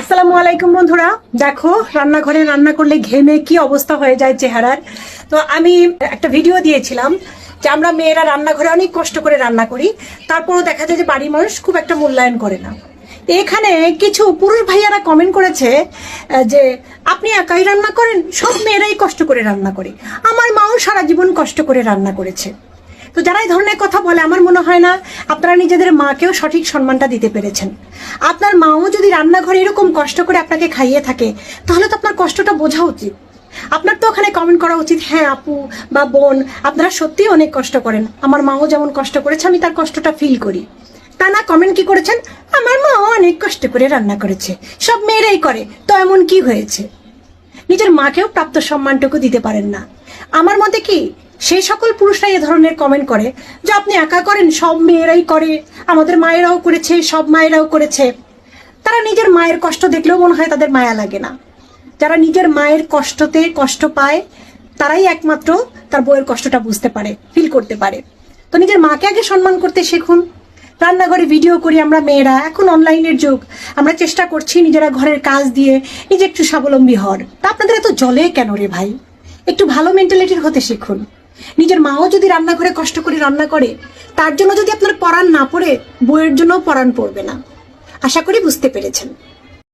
আসসালামু আলাইকুম বন্ধুরা। দেখো, রান্নাঘরে রান্না করলে ঘেমে কি অবস্থা হয়ে যায় চেহারার। তো আমি একটা ভিডিও দিয়েছিলাম যে আমরা মেয়েরা রান্নাঘরে অনেক কষ্ট করে রান্না করি। তারপরও দেখা যায় যে বাড়ির মানুষ খুব একটা মূল্যায়ন করে না। এখানে কিছু পুরুষ ভাইয়ারা কমেন্ট করেছে যে আপনি একাই রান্না করেন? সব মেয়েরাই কষ্ট করে রান্না করে। আমার মাও সারা জীবন কষ্ট করে রান্না করেছে। তো যারা এই ধরনের কথা বলে, আমার মনে হয় না আপনারা নিজেদের মাকেও সঠিক সম্মানটা দিতে পেরেছেন। আপনার মাও যদি রান্নাঘরে এরকম কষ্ট করে আপনাকে খাইয়ে থাকে, তাহলে তো আপনার কষ্টটা বোঝা উচিত। আপনার তো ওখানে কমেন্ট করা উচিত হ্যাঁ আপু বা বোন, আপনারা সত্যিই অনেক কষ্ট করেন। আমার মাও যেমন কষ্ট করেছে, আমি তার কষ্টটা ফিল করি। তা না কমেন্ট কি করেছেন? আমার মাও অনেক কষ্ট করে রান্না করেছে, সব মেয়েরাই করে, তো এমন কি হয়েছে? নিজের মাকেও প্রাপ্ত সম্মানটুকু দিতে পারেন না। আমার মতে কি সেই সকল পুরুষরা এ ধরনের কমেন্ট করে, যে আপনি একা করেন, সব মেয়েরাই করে, আমাদের মায়েরাও করেছে, সব মায়েরাও করেছে। তারা নিজের মায়ের কষ্ট দেখলেও মনে হয় তাদের মায়া লাগে না। যারা নিজের মায়ের কষ্টতে কষ্ট পায়, তারাই একমাত্র তার বউয়ের কষ্টটা বুঝতে পারে ফিল করতে পারে। তো নিজের মাকে আগে সম্মান করতে শিখুন। রান্নাঘরে ভিডিও করি আমরা মেয়েরা, এখন অনলাইনের যুগ। আমরা চেষ্টা করছি নিজেরা ঘরের কাজ দিয়ে নিজে একটু স্বাবলম্বী হওয়ার। তা আপনাদের এত জলে কেন রে ভাই? একটু ভালো মেন্টালিটির হতে শিখুন। নিজের মাও যদি রান্নাঘরে কষ্ট করে রান্না করে, তার জন্য যদি আপনার পরাণ না পড়ে বইয়ের জন্য পরাণ পড়বে না। আশা করি বুঝতে পেরেছেন।